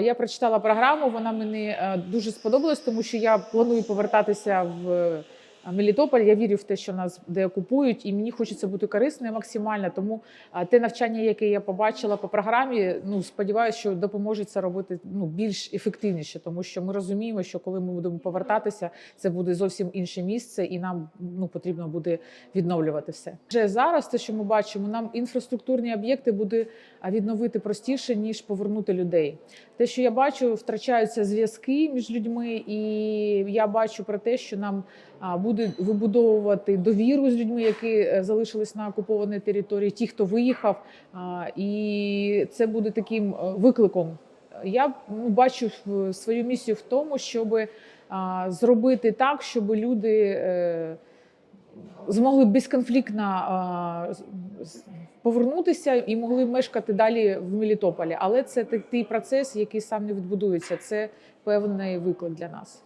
Я прочитала програму, вона мені е, дуже сподобалась, тому що я планую повертатися в Мелітополь. Я вірю в те, що нас деокупують, і мені хочеться бути корисною максимально. Тому те навчання, яке я побачила по програмі, ну сподіваюся, що допоможе це робити ну більш ефективніше, тому що ми розуміємо, що коли ми будемо повертатися, це буде зовсім інше місце, і нам ну потрібно буде відновлювати все. Вже зараз, те, що ми бачимо, нам інфраструктурні об'єкти буде відновити простіше ніж повернути людей. Те, що я бачу, втрачаються зв'язки між людьми, і я бачу про те, що нам а, буде вибудовувати довіру з людьми, які е, залишились на окупованій території, ті, хто виїхав, і це буде таким е, викликом. Я ну, бачу свою місію в тому, щоб зробити так, щоб люди е, змогли безконфліктно повернутися і могли мешкати далі в Мелітополі. Але це такий процес, який сам не відбудується. Це певний виклик для нас.